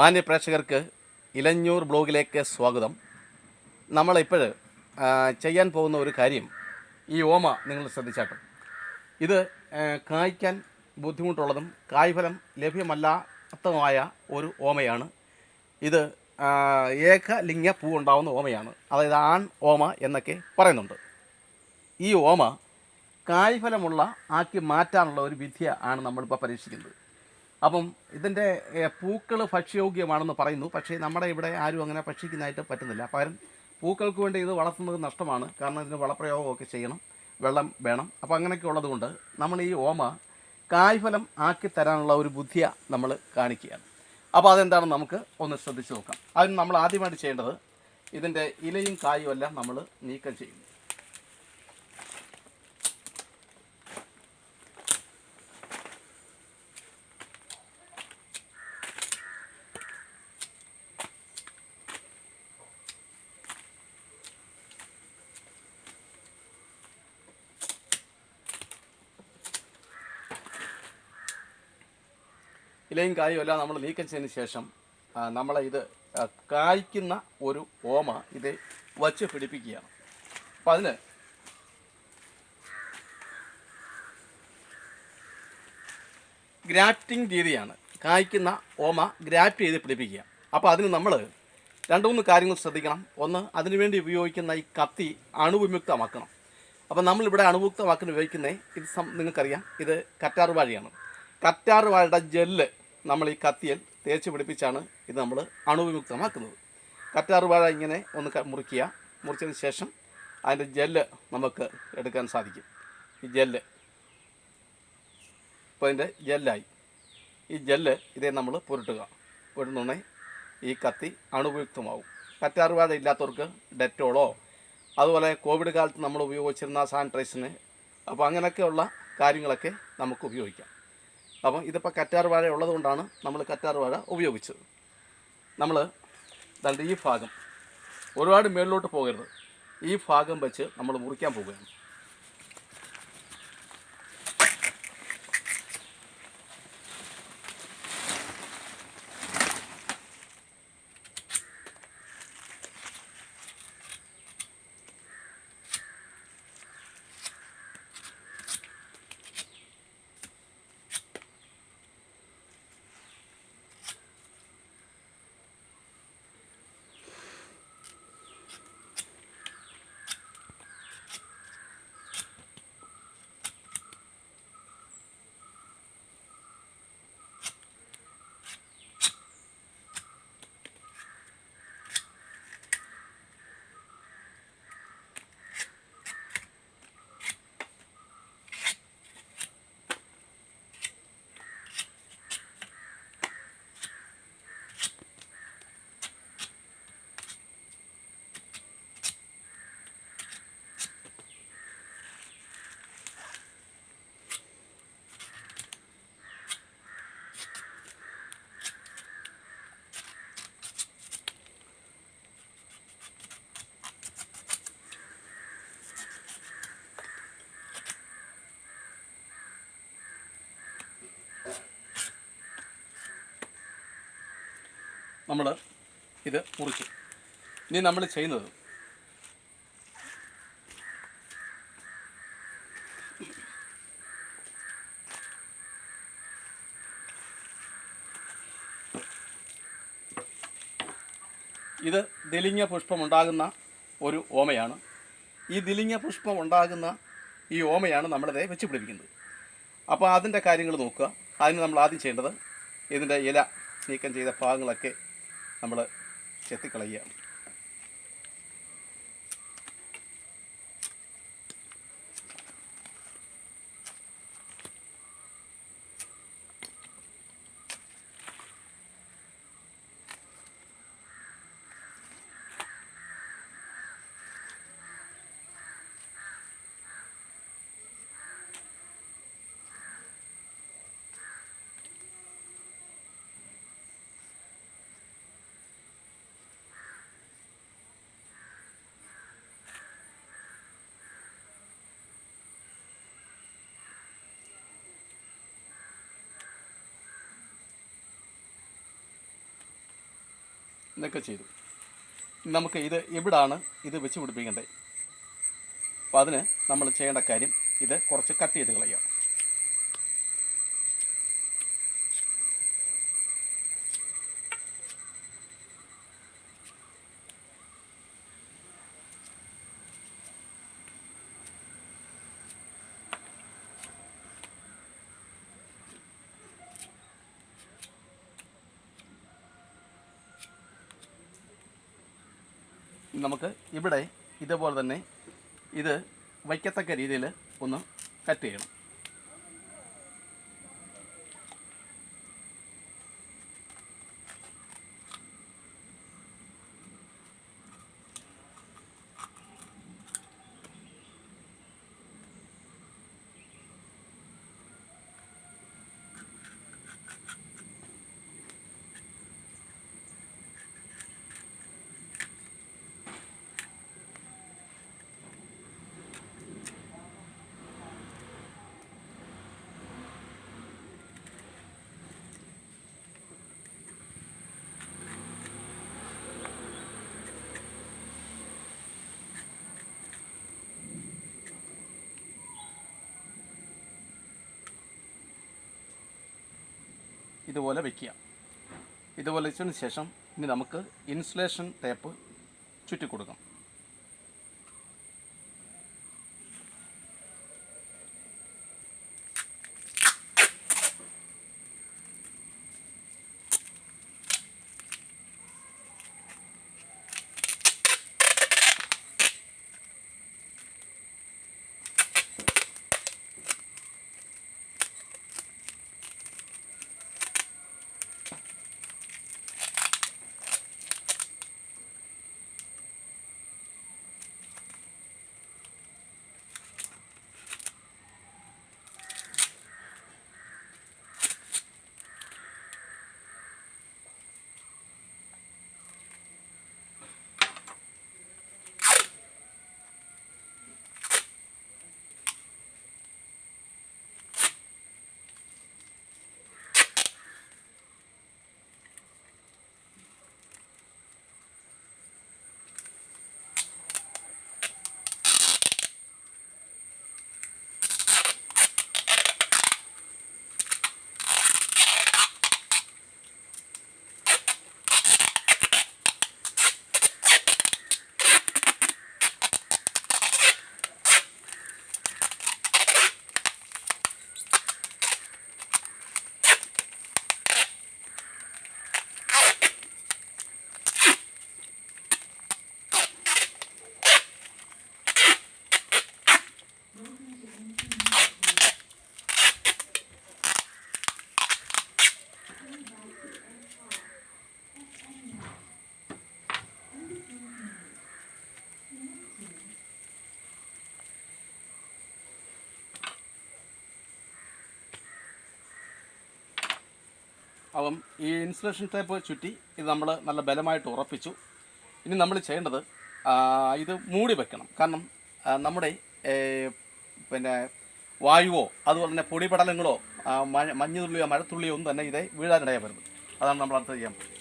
മാന്യ പ്രേക്ഷകർക്ക് ഇലഞ്ഞൂർ ബ്ലോഗിലേക്ക് സ്വാഗതം. നമ്മളിപ്പോൾ ചെയ്യാൻ പോകുന്ന ഒരു കാര്യം ഈ ഓമ നിങ്ങൾ ശ്രദ്ധിച്ചാട്ടും. ഇത് കായ്ക്കാൻ ബുദ്ധിമുട്ടുള്ളതും കായ്ഫലം ലഭ്യമല്ലാത്തതുമായ ഒരു ഓമയാണ്. ഇത് ഏകലിംഗ പൂ ഉണ്ടാവുന്ന ഓമയാണ്. അതായത് ആൺ ഓമ എന്നൊക്കെ പറയുന്നുണ്ട്. ഈ ഓമ കായ്ഫലമുള്ള ആക്കി മാറ്റാനുള്ള ഒരു വിദ്യ ആണ് നമ്മളിപ്പോൾ പരീക്ഷിക്കുന്നത്. അപ്പം ഇതിന്റെ പൂക്കൾ ഭക്ഷ്യയോഗ്യമാണെന്ന് പറയുന്നു. പക്ഷേ നമ്മുടെ ഇവിടെ ആരും അങ്ങനെ ഭക്ഷിക്കുന്നതായിട്ട് പറ്റുന്നില്ല. പകരം പൂക്കൾക്ക് വേണ്ടി ഇത് വളർത്തുന്നത് നഷ്ടമാണ്. കാരണം ഇതിന് വളപ്രയോഗമൊക്കെ ചെയ്യണം. വെള്ളം വേണം. അപ്പോൾ അങ്ങനെയൊക്കെ ഉള്ളതുകൊണ്ട് നമ്മൾ ഈ ഓമ കായ്ഫലം ആക്കി തരാനുള്ള ഒരു ബുദ്ധിയ നമ്മൾ കാണിക്കുകയാണ്. അപ്പോൾ അതെന്താണെന്ന് നമുക്ക് ഒന്ന് ശ്രദ്ധിച്ച് നോക്കാം. അതിന് നമ്മൾ ആദ്യമായിട്ട് ചെയ്യേണ്ടത് ഇതിന്റെ ഇലയും കായും എല്ലാം നമ്മൾ നീക്കം ചെയ്യും ഇലയും കായും എല്ലാം നമ്മൾ നീക്കം ചെയ്തതിന് ശേഷം നമ്മളെ ഇത് കായ്ക്കുന്ന ഒരു ഓമ ഇത് വച്ച് പിടിപ്പിക്കുകയാണ്. അപ്പം അതിന് ഗ്രാഫ്റ്റിംഗ് രീതിയാണ് കായ്ക്കുന്ന ഓമ ഗ്രാറ്റ് ചെയ്ത് പിടിപ്പിക്കുക. അപ്പോൾ അതിന് നമ്മൾ രണ്ട് മൂന്ന് കാര്യങ്ങൾ ശ്രദ്ധിക്കണം. ഒന്ന് അതിനുവേണ്ടി ഉപയോഗിക്കുന്ന ഈ കത്തി അണുവിമുക്തമാക്കണം. അപ്പോൾ നമ്മളിവിടെ അണുവിമുക്തമാക്കാൻ ഉപയോഗിക്കുന്നത് ഇത് നിങ്ങൾക്കറിയാം ഇത് കറ്റാർ വാഴയാണ്. കറ്റാർ വാഴയുടെ ജെല്ല് നമ്മൾ ഈ കത്തിയിൽ തേച്ച് പിടിപ്പിച്ചാണ് ഇത് നമ്മൾ അണുവിമുക്തമാക്കുന്നത്. കറ്റാർ വാഴ ഇങ്ങനെ ഒന്ന് മുറിക്കുക. മുറിച്ചതിന് ശേഷം അതിന്റെ ജെല്ല് നമുക്ക് എടുക്കാൻ സാധിക്കും. ഈ ജെല്ല്. ഇപ്പോൾ അതിന്റെ ജെല്ലായി. ഈ ജെല്ല് ഇതേ നമ്മൾ പുരട്ടുക. പുരട്ടുന്നുണ്ടെങ്കിൽ ഈ കത്തി അണുപയുക്തമാവും കറ്റാറുവാഴ ഇല്ലാത്തവർക്ക് ഡെറ്റോളോ അതുപോലെ കോവിഡ് കാലത്ത് നമ്മൾ ഉപയോഗിച്ചിരുന്ന സാനിറ്റൈസിന് അപ്പോൾ അങ്ങനെയൊക്കെയുള്ള കാര്യങ്ങളൊക്കെ നമുക്ക് ഉപയോഗിക്കാം. അപ്പം ഇതിപ്പോൾ കറ്റാറുവാഴ ഉള്ളതുകൊണ്ടാണ് നമ്മൾ കറ്റാർ വാഴ ഉപയോഗിച്ചത്. നമ്മൾ ദാണ്ട് ഈ ഭാഗം ഒരുപാട് മേളിലോട്ട് പോകരുത്. ഈ ഭാഗം വെച്ച് നമ്മൾ മുറിക്കാൻ പോവുകയാണ്. നമ്മൾ ഇത് മുറിച്ചു ഇനി നമ്മൾ ചെയ്യുന്നത് ഇത് ദിലിംഗ പുഷ്പമുണ്ടാകുന്ന ഒരു ഓമയാണ്. ഈ ദിലിംഗ പുഷ്പം ഉണ്ടാകുന്ന ഈ ഓമയാണ് നമ്മളിത് വെച്ച് പിടിപ്പിക്കുന്നത് അപ്പോൾ അതിന്റെ കാര്യങ്ങൾ നോക്കുക. അതിന് നമ്മൾ ആദ്യം ചെയ്യേണ്ടത് ഇതിന്റെ ഇല നീക്കം ചെയ്ത ഭാഗങ്ങളൊക്കെ നമ്മൾ ചെത്തിക്കളയുകയാണ് ഇതൊക്കെ ചെയ്തു. നമുക്ക് ഇത് എവിടാണ് ഇത് വെച്ച് പിടിപ്പിക്കേണ്ടത്? അപ്പോൾ അതിന് നമ്മൾ ചെയ്യേണ്ട കാര്യം ഇത് കുറച്ച് കട്ട് ചെയ്ത് കളയുക. നമുക്ക് ഇവിടെ ഇതുപോലെ തന്നെ ഇത് വയ്ക്കത്തക്ക രീതിയിൽ ഒന്ന് കട്ട് ചെയ്യണം. ഇതുപോലെ വെക്കുക. ഇതുപോലെ വെച്ചതിന് ശേഷം ഇനി നമുക്ക് ഇൻസുലേഷൻ ടേപ്പ് ചുറ്റി കൊടുക്കാം അപ്പം ഈ ഇൻസുലേഷൻ ടേപ്പ് ചുറ്റി ഇത് നമ്മൾ നല്ല ബലമായിട്ട് ഉറപ്പിച്ചു. ഇനി നമ്മൾ ചെയ്യേണ്ടത് ഇത് മൂടി വെക്കണം. കാരണം നമ്മുടെ പിന്നെ വായുവോ അതുപോലെ തന്നെ പൊടിപടലങ്ങളോ മഞ്ഞ് തുള്ളിയോ മഴത്തുള്ളിയോ ഒന്നും തന്നെ ഇതേ വീഴാനിടയാവരുത്. അതാണ് നമ്മൾ അടുത്ത് ചെയ്യാൻ പോകുന്നത്.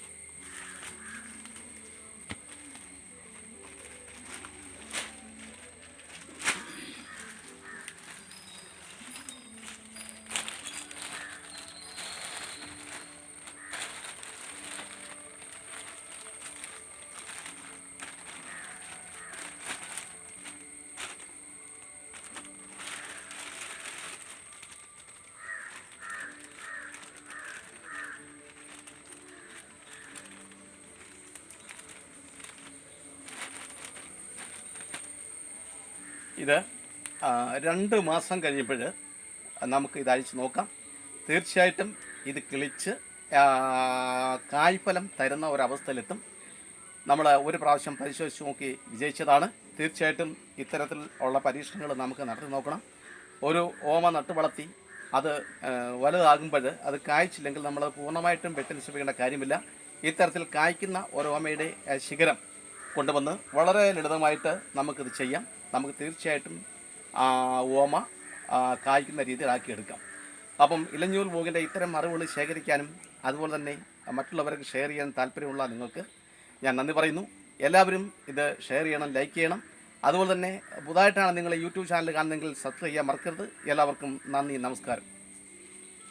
ഇത് രണ്ട് മാസം കഴിയുമ്പോൾ നമുക്ക് ഇത് അഴിച്ച് നോക്കാം. തീർച്ചയായിട്ടും ഇത് കിളിച്ച് കായ്ഫലം തരുന്ന ഒരവസ്ഥയിലെത്തും. നമ്മൾ ഒരു പ്രാവശ്യം പരിശോധിച്ച് നോക്കി വിജയിച്ചതാണ്. തീർച്ചയായിട്ടും ഇത്തരത്തിൽ ഉള്ള പരീക്ഷണങ്ങൾ നമുക്ക് നടത്തി നോക്കണം. ഒരു ഓമ നട്ട് വളർത്തി അത് വലുതാകുമ്പോൾ അത് കായ്ച്ചില്ലെങ്കിൽ നമ്മൾ പൂർണമായിട്ടും വെട്ടി നശിപ്പിക്കേണ്ട കാര്യമില്ല. ഇത്തരത്തിൽ കായ്ക്കുന്ന ഒരു ഓമയുടെ ശിഖരം കൊണ്ടുവന്ന് വളരെ ലളിതമായിട്ട് നമുക്കിത് ചെയ്യാം. നമുക്ക് തീർച്ചയായിട്ടും ഓമ കായ്ക്കുന്ന രീതിയിലാക്കിയെടുക്കാം. അപ്പം ഇലഞ്ഞൂൽ ബോഗിന്റെ ഇത്തരം അറിവുകൾ ശേഖരിക്കാനും അതുപോലെ തന്നെ മറ്റുള്ളവർക്ക് ഷെയർ ചെയ്യാൻ താല്പര്യമുള്ള നിങ്ങൾക്ക് ഞാൻ നന്ദി പറയുന്നു. എല്ലാവരും ഇത് ഷെയർ ചെയ്യണം ലൈക്ക് ചെയ്യണം. അതുപോലെ തന്നെ പുതുതായിട്ടാണ് നിങ്ങൾ യൂട്യൂബ് ചാനൽ കാണുന്നതെങ്കിൽ സബ്സ്ക്രൈബ് ചെയ്യാൻ മറക്കരുത്. എല്ലാവർക്കും നന്ദി നമസ്കാരം.